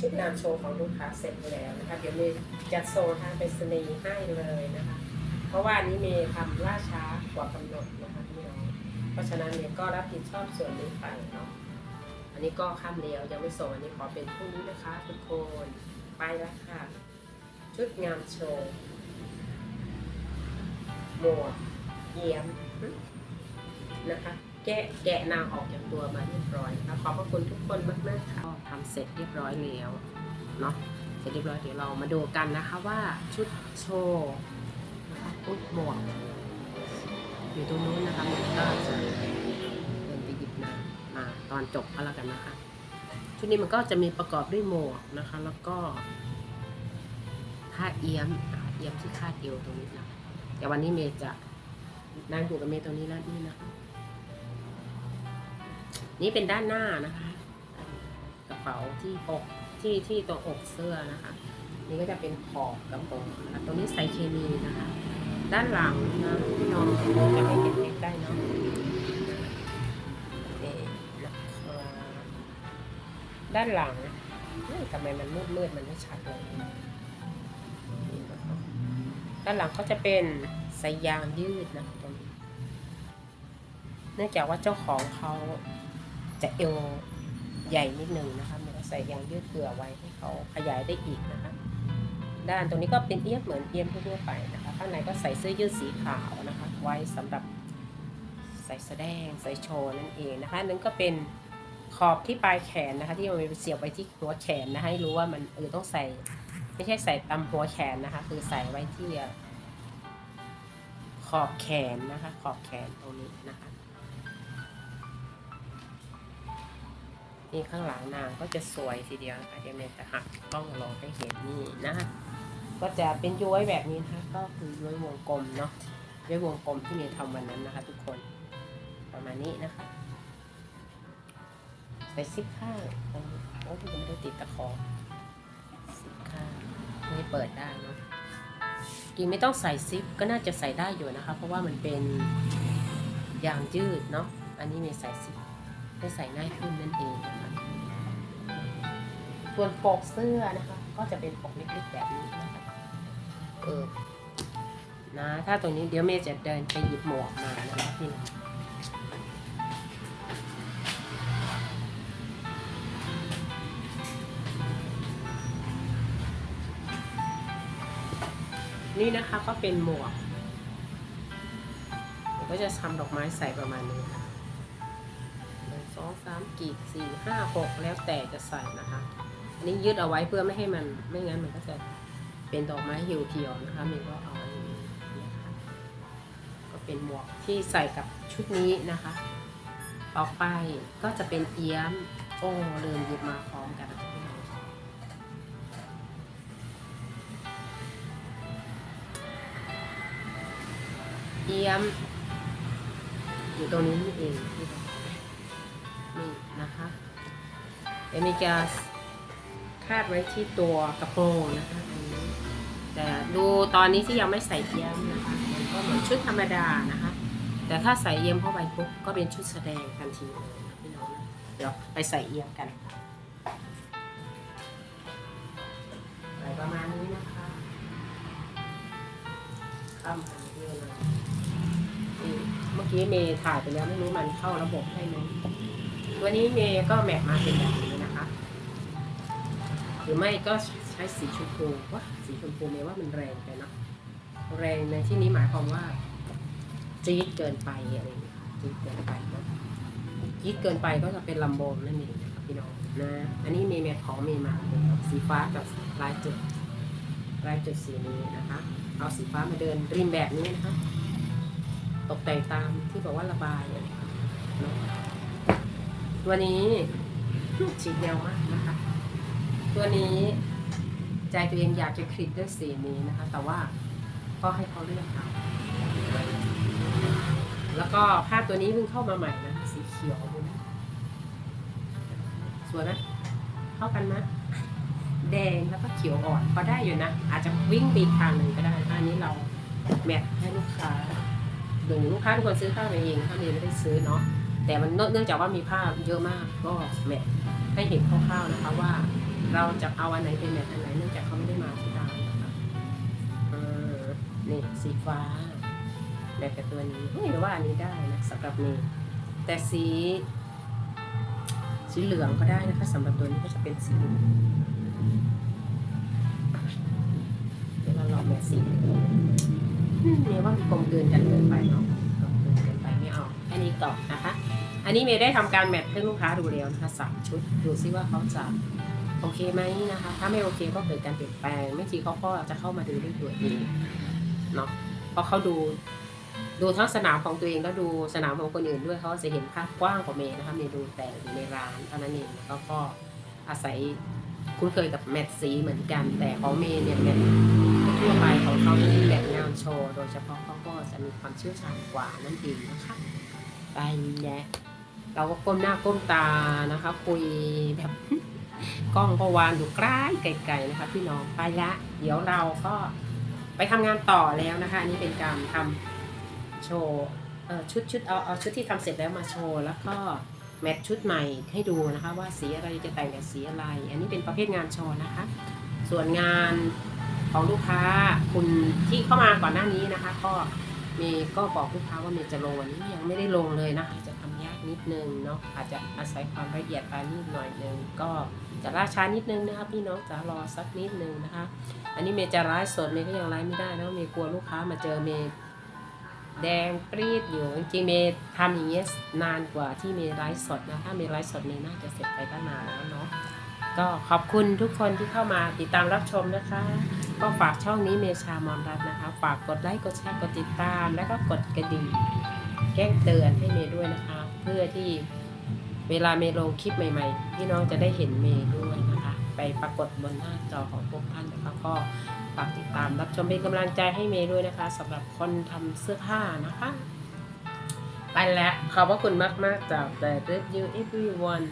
ชุดงานโชว์ของลูกค้าเสร็จแล้วนะคะ เดี๋ยวเมย์จัดโซนทางไปรษณีย์ให้เลยนะคะ เพราะว่านี้เมย์ทำล่าช้ากว่ากำหนดนะคะพี่น้อง เพราะฉะนั้นเมย์ก็รับผิดชอบส่วนนี้ไปเนาะ อันนี้ก็ข้ามเดียวยังไม่ส่งอันนี้ขอเป็นพรุ่งนี้นะคะทุกคน ไปแล้วค่ะ ชุดงานโชว์หมวกเยี่ยมนะคะ แกะแกะนางออกจากตัวมาเรียบร้อยนะคะขอบพระคุณทุกคนมากมากๆค่ะทำเสร็จเรียบร้อยแล้วเนาะเสร็จเรียบร้อยเดี๋ยวเรามาดูกันนะคะว่าชุดโชว์นะคะชุดหมวกอยู่ตรงนู้นนะคะมันก็จะเดินไปหยิบมามาตอนจบก็แล้วกันนะคะ ชุดนี้มันก็จะมีประกอบด้วยหมวกนะคะ แล้วก็ผ้าเอี้ยมเอี้ยมที่คาดเอวตรงนี้นะแต่วันนี้เมย์จะนั่งอยู่กับเมย์ตรงนี้แล้วนี่นะคะ นี่เป็นด้านหน้านะคะ กระเป๋าที่อกที่ที่ตรงอกเสื้อนะคะ นี่ก็จะเป็นขอบกระโปรงนะคะตรงนี้ใส่เคมีนะคะ ด้านหลังนะพี่น้องจะไม่เห็นเล็กได้เนาะนี่นะครับด้านหลังทำไมมันมืดมืดมันไม่ชัดเลย ด้านหลังก็จะเป็นสายยางยืดนะคะตรงนี้ เนื่องจากว่าเจ้าของเขา จะเอวใหญ่นิดนึงนะคะมันก็ใส่ยางยืดเผื่อไว้ให้เขาขยายได้อีกนะคะ ด้านตรงนี้ก็เป็นเอี๊ยบเหมือนเอี๊ยมทั่วไปนะคะข้างในก็ใส่เสื้อยืดสีขาวนะคะ ไว้สำหรับใส่แสดงใส่โชว์นั่นเองนะคะนนั้นก็เป็นขอบที่ปลายแขนนะคะ ที่เอาไปเสียบไว้ที่หัวแขนนะคะให้รู้ว่ามันเออต้องใส่ ไม่ใช่ใส่ตามหัวแขนนะคะ คือใส่ไว้ที่ขอบแขนนะคะ ขอบแขนตรงนี้นะคะ นี่ข้างหลังนางก็จะสวยทีเดียวนะคะเดี๋ยวเมย์จะหักกล้องลองให้เห็นนี่นะคะก็จะเป็นย้วยแบบนี้นะคะก็คือย้วยวงกลมเนาะย้วยวงกลมที่เมย์ทำวันนั้นนะคะ ทุกคนประมาณนี้นะคะใส่ซิปข้างโอ้ยยังไม่ได้ติดตะขอซิปข้างไม่เปิดได้เนาะจริงไม่ต้องใส่ซิปก็น่าจะใส่ได้อยู่นะคะ เพราะว่ามันเป็นยางยืดเนาะอันนี้เมย์ใส่ซิปให้ใส่ง่ายขึ้นนั่นเอง ส่วนปกเสื้อนะคะ ก็จะเป็นปกเล็กๆแบบนี้นะคะเออนะถ้าตรงนี้เดี๋ยวเมย์จะเดินไปหยิบหมวกมานะคะพี่นะนี่นะคะก็เป็นหมวกเดี๋ยวก็จะทำดอกไม้ใส่ประมาณนี้ค่ะหนึ่งสองสามกีบสี่ห้าหกแล้วแต่จะใส่นะคะ อันนี้ยืดเอาไว้เพื่อไม่ให้มันไม่งั้นมันก็จะเป็นดอกไม้เหี่ยวๆนะคะมีก็เอาไว้นะคะก็เป็นหมวกที่ใส่กับชุดนี้นะคะ ต่อไปก็จะเป็นเอี้ยมโอ้ลืมหยิบมาพร้อมกันนะคะพี่น้องเอี้ยมอยู่ตรงนี้นี่เองนี่นะคะเดี๋ยวมีจะคาดไว้ที่ตัวกระโปรงนะคะอันนี้แต่ดูตอนนี้ที่ยังไม่ใส่เยี่ยมนะคะมันก็เหมือนชุดธรรมดานะคะ แต่ถ้าใส่เยี่ยมเข้าไปปุ๊บก็เป็นชุดแสดงทันทีเลยนะพี่น้องนะเดี๋ยวไปใส่เยี่ยมกันใส่ประมาณนี้นะคะข้ามหางเดียเลยนี่เมื่อกี้เมย์ถ่ายไปแล้วไม่รู้มันเข้าระบบให้ไหมวันนี้เมย์ก็แมทมาเป็นแบบนี้ รือไม่ก็ใช้สีชมพูว่าสีชมพูเมย์ว่ามันแรงไปเนาะแรงในที่นี้หมายความว่าจี๊ดเกินไปอะไรอย่างเงี้ยจี๊ดเกินไปเนาะจี๊ดเกินไปก็จะเป็นลำโบงนั่นเองนะครับพี่น้องนะอันนี้เมย์แมทของเมย์มาเป็นสีฟ้ากับลายจุดลายจุดสีนี้นะคะ เอาสีฟ้ามาเดินริมแบบนี้นะคะ ตกแต่งตามที่บอกว่าระบายอะเนอะตัวนี้ฉีดยาวมากนะคะ ตัวนี้ใจตัวเองอยากจะคลิกด้วยสีนี้นะคะ แต่ว่าก็ให้เขาเลือกเอาแล้วก็ภาพตัวนี้เพิ่งเข้ามาใหม่นะ สีเขียวดูนะสวยไหมเข้ากันไหมแดงแล้วก็เขียวอ่อนก็ได้อยู่นะ อาจจะวิ่งไปอีกทางหนึ่งก็ได้อันนี้เราแมทให้ลูกค้าหรือลูกค้าทุกคนซื้อผ้าไปเองถ้าเมย์ไม่ได้ซื้อเนาะแต่มันเนื่องจากว่ามีผ้าเยอะมากก็แหมให้เห็นคร่าวๆนะคะว่า เราจะเอาอันไหนเป็นแมทอันไหนเนื่องจากเขาไม่ได้มาที่ร้านนะคะเออนี่สีฟ้าแมทกับตัวนี้เฮ้ยว่าอันนี้ได้นะสำหรับเมย์แต่สีสีเหลืองก็ได้นะคะสำหรับตัวนี้ก็จะเป็นสีเหลืองเดี๋ยวเราลองแบบสีอืมเนี่ยว่ามันกลมเกินกันเกินไปเนาะกลมเกินเกินไปไม่เอาอันนี้ก่อนนะคะอันนี้เมย์ได้ทำการแมทให้ลูกค้าดูแล้วนะคะสามชุด ดูซิว่าเขาจะ โอเคไหมนะคะ ถ้าไม่โอเคก็เกิดการเปลี่ยนแปลง ไม่ทีเขาก็จะเข้ามาดูด้วยตัวเองเนาะเพราะเขาดู ดูทั้งสนามของตัวเองแล้วดูสนามของคนอื่นด้วยเขาจะเห็นภาพกว้างกว่าเมย์นะคะเมย์ดูแต่อยู่ในร้านเท่านั้นเองแล้วก็กอาศัยคุ้นเคยกับแมทสีเหมือนกัน แต่ของเมย์เนี่ยแมททั่วไปของเขาที่แบบงานโชว์ โดยเฉพาะเขาก็จะมีความเชี่ยวชาญกว่านั่นเองนะคะไปแล้วเราก็ก้มหน้าก้มตานะคะ คุยแบบ กล้องก็วางอยู่ใกล้ไกลๆนะคะพี่น้องไปละเดี๋ยวเราก็ไปทำงานต่อแล้วนะคะอันนี้เป็นการทำโชว์ชุดชุดเอาเอาชุดที่ทำเสร็จแล้วมาโชว์แล้วก็แมทชุดใหม่ให้ดูนะคะว่าสีอะไรจะแต่งกับสีอะไร อันนี้เป็นประเภทงานโชว์นะคะ ส่วนงานของลูกค้าคุณที่เข้ามาก่อนหน้านี้นะคะ ก็เมย์ก็บอกลูกค้าว่าเมย์จะลงวันนี้ยังไม่ได้ลงเลยนะคะจะทำยากนิดนึงเนาะอาจจะอาศัยความละเอียดปานนิดหน่อยนึงก็ จะล่าช้านิดนึงนะคะพี่น้องจะรอสักนิดนึงนะคะ อันนี้เมย์จะไลฟ์สดเมย์ก็ยังไลฟ์ไม่ได้นะเมย์กลัวลูกค้ามาเจอเมย์แดงปรีดอยู่จริงเมย์ทำอย่างเงี้ยนานกว่าที่เมย์ไลฟ์สดนะถ้าเมย์ไลฟ์สดเมย์น่าจะเสร็จไปตั้งนานแล้วเนาะก็ขอบคุณทุกคนที่เข้ามาติดตามรับชมนะคะ ก็ฝากช่องนี้เมชามอนรัตน์นะคะ ฝากกดไลค์กดแชร์กดติดตาม แล้วก็กดกระดิ่งแจ้งเตือนให้เมย์ด้วยนะคะ เพื่อที่ เวลาเมลงคลิปใหม่ ๆ พี่น้องจะได้เห็นเมด้วยนะคะ ไปปรากฏบนหน้าจอของพวกท่านนะคะก็ฝากติดตามรับชมเป็นกำลังใจให้เมด้วยนะคะสำหรับคนทำเสื้อผ้านะคะ ไปแล้วขอบพระคุณมากๆจาก The Review Everyone